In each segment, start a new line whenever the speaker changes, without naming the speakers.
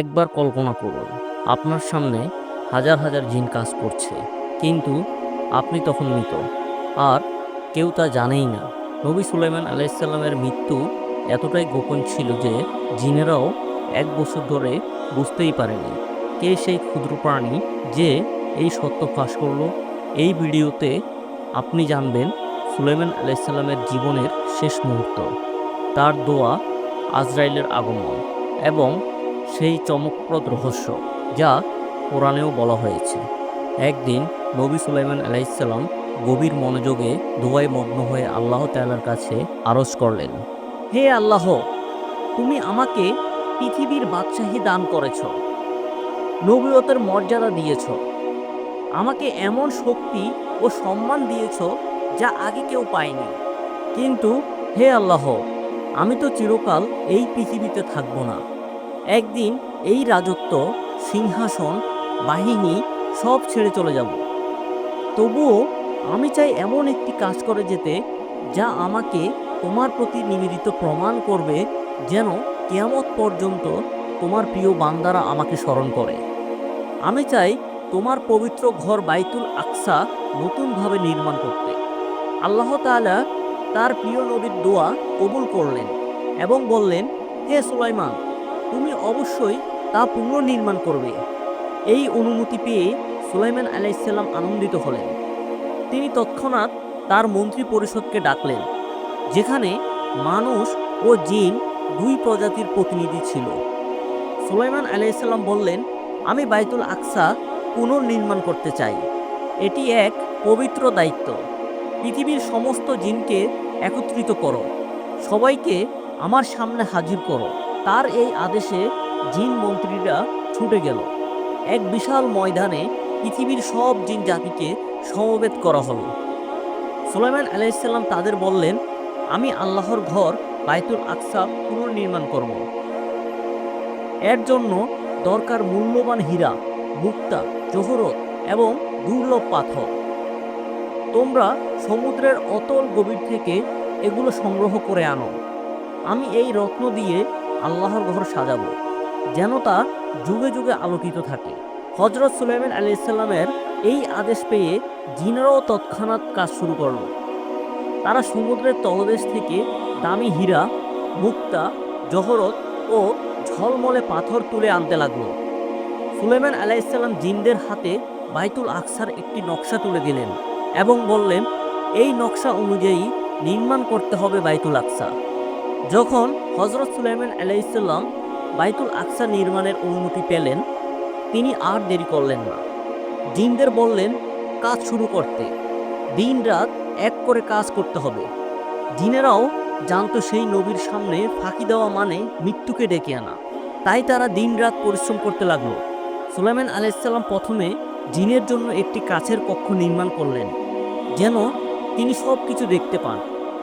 একবার কল্পনা করুন, আপনার সামনে হাজার হাজার জিন কাজ করছে, কিন্তু আপনি তখন মৃত। আর কেউ তা জানেই না, নবী সুলাইমান আলাইসাল্লামের মৃত্যু এতটাই গোপন ছিল যে জিনেরাও এক বছর ধরে বুঝতেই পারেনি কে সেই ক্ষুদ্র প্রাণী যে এই সত্য ফাঁস করল। এই ভিডিওতে আপনি জানবেন সুলাইমান আলাইসাল্লামের জীবনের শেষ মুহূর্ত, তার দোয়া আজরাইলের আগমন এবং সেই চমকপ্রদ রহস্য যা কোরআনেও বলা হয়েছে। একদিন নবী সুলাইমান আলাইসাল্লাম গভীর মনোযোগে দোয়ায় মগ্ন হয়ে আল্লাহ তাআলার কাছে আরজ করলেন, হে আল্লাহ, তুমি আমাকে পৃথিবীর বাদশাহী দান করেছ, নবীয়তের মর্যাদা দিয়েছ, আমাকে এমন শক্তি ও সম্মান দিয়েছ যা আগে কেউ পায়নি। কিন্তু হে আল্লাহ, আমি তো চিরকাল এই পৃথিবীতে থাকব না। একদিন এই রাজত্ব, সিংহাসন, বাহিনী সব ছেড়ে চলে যাব। তবুও আমি চাই এমন একটি কাজ করে যেতে, যা আমাকে তোমার প্রতি নিবেদিত প্রমাণ করবে যেন কেয়ামত পর্যন্ত তোমার প্রিয় বান্দারা আমাকে স্মরণ করে। আমি চাই তোমার পবিত্র ঘর বাইতুল আকসা নতুনভাবে নির্মাণ করতে। আল্লাহ তাআলা তার প্রিয় নবীর দোয়া কবুল করলেন এবং বললেন, হে সুলাইমান তুমি অবশ্যই তা পুনর্নির্মাণ করবে। এই অনুমতি পেয়ে সুলাইমান আলাইসাল্লাম আনন্দিত হলেন। তিনি তৎক্ষণাৎ তার মন্ত্রী পরিষদকে ডাকলেন, যেখানে মানুষ ও জিন দুই প্রজাতির প্রতিনিধি ছিল। সুলাইমান আলাইসাল্লাম বললেন, আমি বাইতুল আকসা পুনর্নির্মাণ করতে চাই। এটি এক পবিত্র দায়িত্ব। পৃথিবীর সমস্ত জিনকে একত্রিত করো। সবাইকে আমার সামনে হাজির করো। তার এই আদেশে জিন মন্ত্রীরা ছুটে গেল। এক বিশাল ময়দানে পৃথিবীর সব জিন জাতিকে সমবেত করা হলো। সুলাইমান আলাইসাল্লাম তাদের বললেন, আমি আল্লাহর ঘর বাইতুল আকসা পুনর্নির্মাণ করব। এর জন্য দরকার মূল্যবান হীরা, মুক্তা, জহরত এবং দুর্লভ পাথর। তোমরা সমুদ্রের অতল গভীর থেকে এগুলো সংগ্রহ করে আনো। আমি এই রত্ন দিয়ে আল্লাহর ঘর সাজাবো, যেন তা যুগে যুগে আলোকিত থাকে। হজরত সুলাইমান আলি ইসলামের এই আদেশ পেয়ে জিনেরাও তৎক্ষণাৎ কাজ শুরু করল। তারা সমুদ্রের তলদেশ থেকে দামি হীরা, মুক্তা, জহরত ও ঝলমলে পাথর তুলে আনতে লাগল। সুলেমান আলাইসাল্লাম জিনদের হাতে বাইতুল আকসার একটি নকশা তুলে দিলেন এবং বললেন, এই নকশা অনুযায়ী নির্মাণ করতে হবে বাইতুল আকসা। যখন হজরত সুলাইমান আলাইসাল্লাম বাইতুল আকসা নির্মাণের অনুমতি পেলেন, তিনি আর দেরি করলেন না। জিনদের বললেন, কাজ শুরু করতে। দিন রাত এক করে কাজ করতে হবে। জিনেরাও জানতো সেই নবীর সামনে ফাঁকি দেওয়া মানে মৃত্যুকে ডেকে আনা। তাই তারা দিন রাত পরিশ্রম করতে লাগল। সুলাইমান আলাইসাল্লাম প্রথমে জিনের জন্য একটি কাছের কক্ষ নির্মাণ করলেন, যেন তিনি সব কিছু দেখতে পান।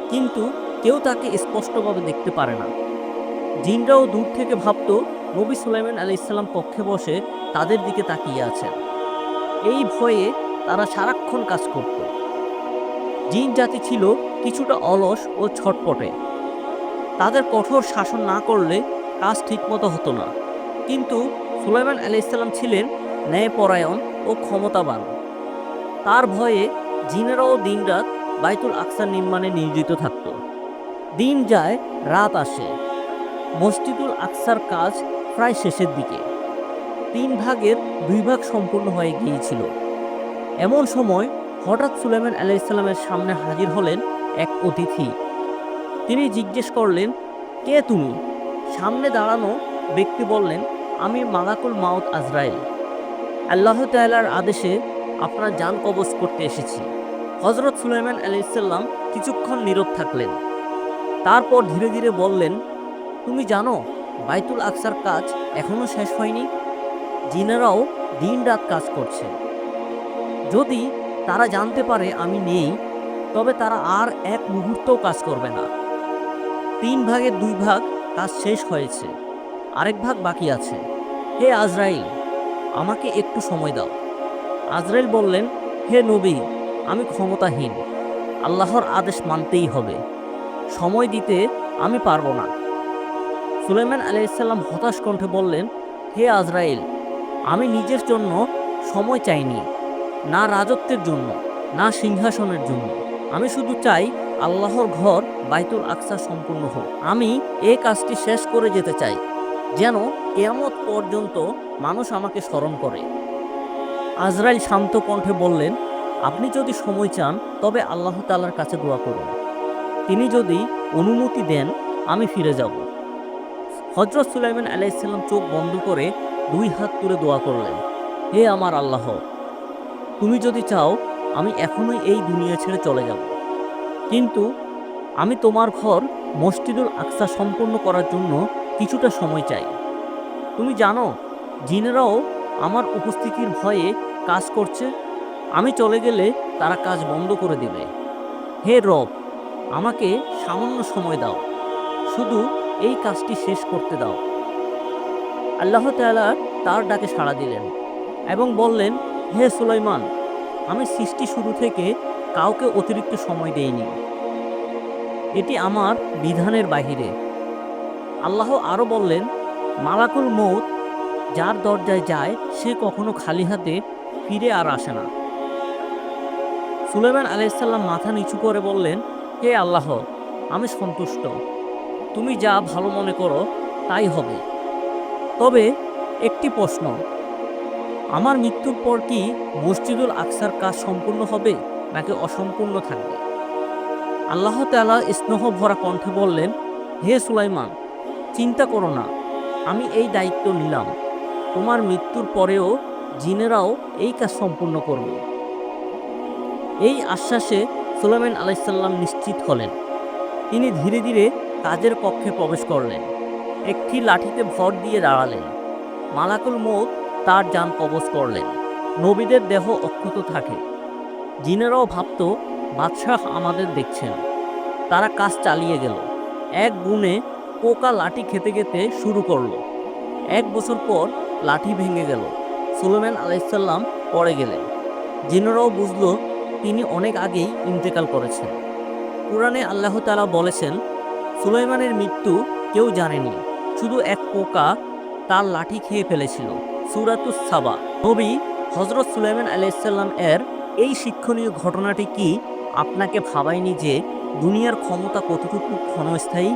কিন্তু কেউ তাকে স্পষ্টভাবে দেখতে পারে না। জিনরাও দূর থেকে ভাবত, নবী সুলাইমান আলি ইসলাম কক্ষে বসে তাদের দিকে তাকিয়ে আছেন। এই ভয়ে তারা সারাক্ষণ কাজ করত। জিন জাতি ছিল কিছুটা অলস ও ছটপটে। তাদের কঠোর শাসন না করলে কাজ ঠিকমতো হতো না। কিন্তু সুলাইমান আলি ইসলাম ছিলেন ন্যায়পরায়ণ ও ক্ষমতাবান। তার ভয়ে জিনেরাও দিনরাত বাইতুল আকসার নির্মাণে নিয়োজিত থাকত। দিন যায়, রাত আসে। মসজিদুল আকসার কাজ প্রায় শেষের দিকে। তিন ভাগের দুই ভাগ সম্পূর্ণ হয়ে গিয়েছিল। এমন সময় হঠাৎ সুলাইমান আলাইসাল্লামের সামনে হাজির হলেন এক অতিথি। তিনি জিজ্ঞেস করলেন, কে তুমি? সামনে দাঁড়ানো ব্যক্তি বললেন, আমি মালাকুল মাউত আজরাইল। আল্লাহ তাল্লার আদেশে আপনার যান কবজ করতে এসেছি। হজরত সুলাইমান আলাইসাল্লাম কিছুক্ষণ নীরব থাকলেন। তারপর ধীরে ধীরে বললেন, তুমি জানো, বাইতুল আকসার কাজ এখনও শেষ হয়নি? জিনেরাও দিন রাত কাজ করছে। যদি তারা জানতে পারে আমি নেই, তবে তারা আর এক মুহূর্তও কাজ করবে না। তিন ভাগের দুই ভাগ কাজ শেষ হয়েছে, আরেক ভাগ বাকি আছে। হে আজরাইল, আমাকে একটু সময় দাও। আজরাইল বললেন, হে নবী, আমি ক্ষমতাহীন। আল্লাহর আদেশ মানতেই হবে। সময় দিতে আমি পারব না। সুলাইমান আলাইসাল্লাম হতাশ কণ্ঠে বললেন, হে আজরাইল, আমি নিজের জন্য সময় চাইনি, না রাজত্বের জন্য, না সিংহাসনের জন্য। আমি শুধু চাই আল্লাহর ঘর বাইতুল আকসা সম্পূর্ণ হোক। আমি এই কাজটি শেষ করে যেতে চাই, যেন কেয়ামত পর্যন্ত মানুষ আমাকে স্মরণ করে। আজরাইল শান্ত কণ্ঠে বললেন, আপনি যদি সময় চান, তবে আল্লাহ তাআলার কাছে দোয়া করুন। তিনি যদি অনুমতি দেন, আমি ফিরে যাব। হজরত সুলাইমান আলাইসাল্লাম চোখ বন্ধ করে দুই হাত তুলে দোয়া করলেন, হে আমার আল্লাহ, তুমি যদি চাও, আমি এখনই এই দুনিয়া ছেড়ে চলে যাব। কিন্তু আমি তোমার ঘর মসজিদুল আকসা সম্পন্ন করার জন্য কিছুটা সময় চাই। তুমি জানো, জিনেরাও আমার উপস্থিতির ভয়ে কাজ করছে। আমি চলে গেলে তারা কাজ বন্ধ করে দেবে। হে রব আমাকে সামান্য সময় দাও। শুধু এই কাজটি শেষ করতে দাও। আল্লাহ তাআলা তার ডাকে সাড়া দিলেন এবং বললেন, হে সুলাইমান, আমি সৃষ্টি শুরু থেকে কাউকে অতিরিক্ত সময় দেইনি। এটি আমার বিধানের বাহিরে। আল্লাহ আরও বললেন, মালাকুল মৌত যার দরজায় যায়, সে কখনো খালি হাতে ফিরে আর আসে না। সুলেমান আলাইসাল্লাম মাথা নিচু করে বললেন হে আল্লাহ, আমি সন্তুষ্ট। তুমি যা ভালো মনে করো, তাই হবে। তবে একটি প্রশ্ন, আমার মৃত্যুর পর কি মসজিদুল আকসার কাজ সম্পূর্ণ হবে, নাকি অসম্পূর্ণ থাকবে? আল্লাহ তাআলা স্নেহ ভরা কণ্ঠে বললেন, হে সুলাইমান, চিন্তা করো না, আমি এই দায়িত্ব নিলাম। তোমার মৃত্যুর পরেও জিনেরাও এই কাজ সম্পূর্ণ করবে। এই আশ্বাসে সুলাইমান আলাইসাল্লাম নিশ্চিত হলেন। তিনি ধীরে ধীরে কাজের পক্ষে প্রবেশ করলেন। একটি লাঠিতে ভর দিয়ে দাঁড়ালেন। মালাকুল মৌত তার যান কবচ করলেন। নবীদের দেহ অক্ষত থাকে। জিনেরাও ভাবত, বাদশাহ আমাদের দেখছেন। তারা কাজ চালিয়ে গেল। এক গুণে পোকা লাঠি খেতে খেতে শুরু করল। এক বছর পর লাঠি ভেঙে গেল। সুলেমান আলাইসাল্লাম পড়ে গেলেন। জিনেরাও বুঝলো তিনি অনেক আগেই ইন্তেকাল করেছেন। কোরআনে আল্লাহ তালা বলেছেন, সুলাইমানের মৃত্যু কেউ জানেনি, শুধু এক পোকা তার লাঠি খেয়ে ফেলেছিল। সুরাতুস সাবা। নবী হজরত সুলাইমান আলাইসাল্লাম এর এই শিক্ষণীয় ঘটনাটি কি আপনাকে ভাবায়নি যে দুনিয়ার ক্ষমতা কতটুকু ক্ষণস্থায়ী?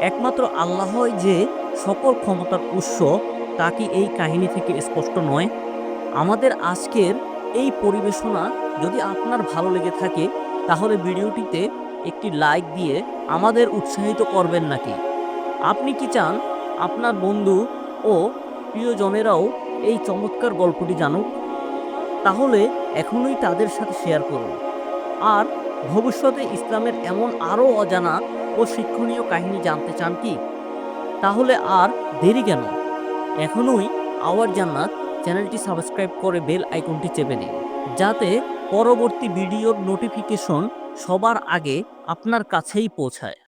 একমাত্র আল্লাহই যে সকল ক্ষমতার উৎস, তা কি এই কাহিনী থেকে স্পষ্ট নয়? আমাদের আজকের এই পরিবেশনা যদি আপনার ভালো লেগে থাকে, তাহলে ভিডিওটিতে একটি লাইক দিয়ে আমাদের উৎসাহিত করবেন নাকি? আপনি কি চান আপনার বন্ধু ও প্রিয়জনেরাও এই চমৎকার গল্পটি জানুক? তাহলে এখনই তাদের সাথে শেয়ার করুন। আর ভবিষ্যতে ইসলামের এমন আরও অজানা ও শিক্ষণীয় কাহিনী জানতে চান কি? তাহলে আর দেরি কেন? এখনই আওয়ার জান্নাত চ্যানেলটি সাবস্ক্রাইব করে বেল আইকনটি চেপে নিন, যাতে পরবর্তী ভিডিওর নোটিফিকেশন সবার আগে আপনার কাছেই পৌঁছায়।